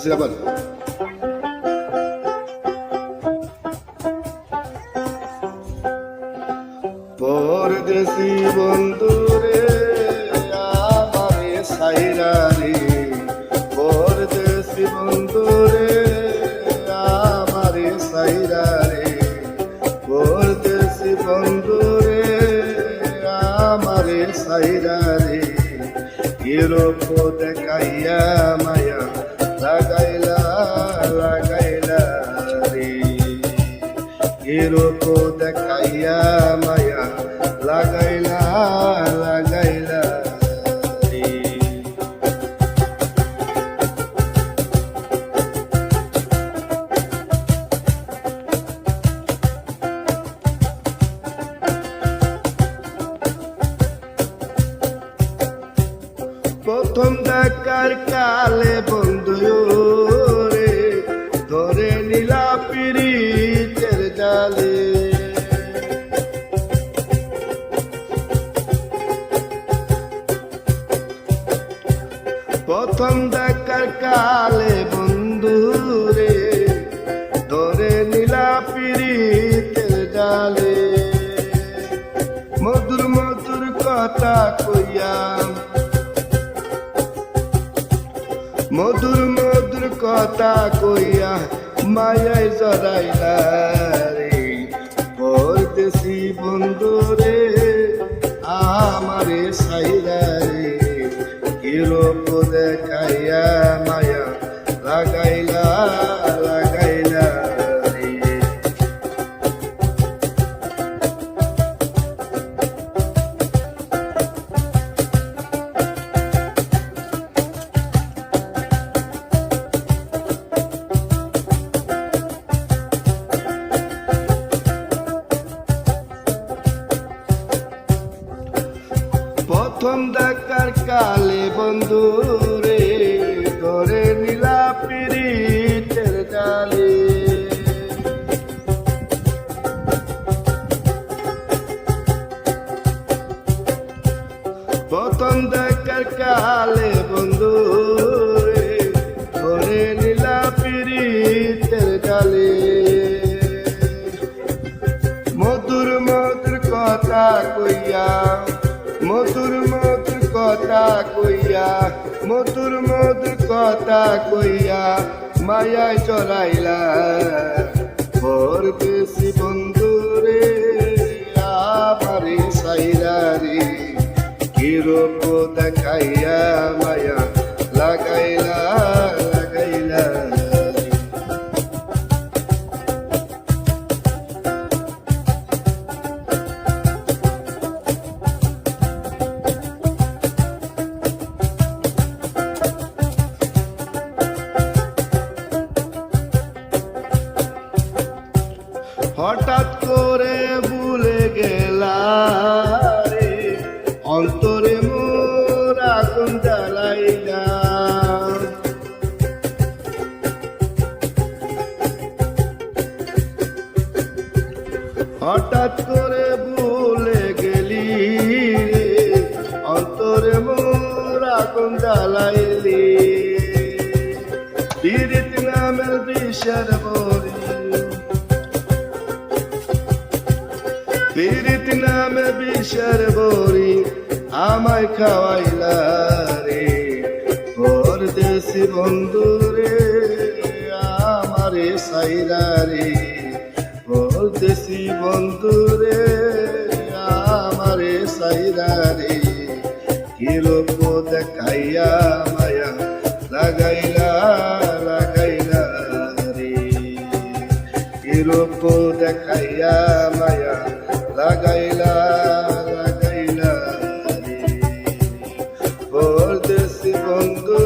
বলছি আবার পরদেশি বন্ধুরে আমারে সাইরা রে পরদেশি বন্ধুরে আমারে সাইরা রে পরদেশি বন্ধুরে আমারে সাইরা রে এরূপ দেখাইয়া মায়া লাগাইলা লাগাইলা রে। এরকম দেখাইয়া মায়া লাগাইলা প্রথম দেখার কালে বন্ধু রে ধরে নীলা পিরিতের জালে। প্রথম দেখার কালে বন্ধু রে ধরে নীলা পিরিতের জালে। মধুর মধুর কথা কইয়া মধুর মধুর কথা কইয়া মায়াই জড়াইলা রে। বলতেছি, বন্ধু রে, আমারে সাইরা রে। কিরো দেখাইয়া মায়া লাগাইল প্রথম দেখার কালে বন্ধু রে, ধরে নীলা পিরিতের জালে প্রথম দেখার কালে বন্ধু রে, ধরে নীলা পিরিতের জালে মধুর মধুর কথা কইয়া মধুর মধুর কথা কইয়া, মধুর মধুর কথা কইয়া মায়ায় চলাইলা। ভোর বেশি বন্ধু রে, আমারে সাইরা রে, কিরূপ দেখাইয়া মায়া হঠাৎ করে ভুলে গেলি অন্তরে মোর আগুন জ্বালাইলি। পীড়িত নামের বিষের বলি পীড়িত নামে বিষের বড়ি আমায় খাওয়াইলা রে। পরদেশি বন্ধু রে আমারে সাইরা রে। পরদেশি বন্ধু রে আমারে সাইরা রে। কিরূপ দেখাইয়া মায়া লাগাইলা লাগাইলা রে। কিরূপ দেখাইয়া মায়া লাগাইলা লাগাইলা রে। পরদেশি বন্ধু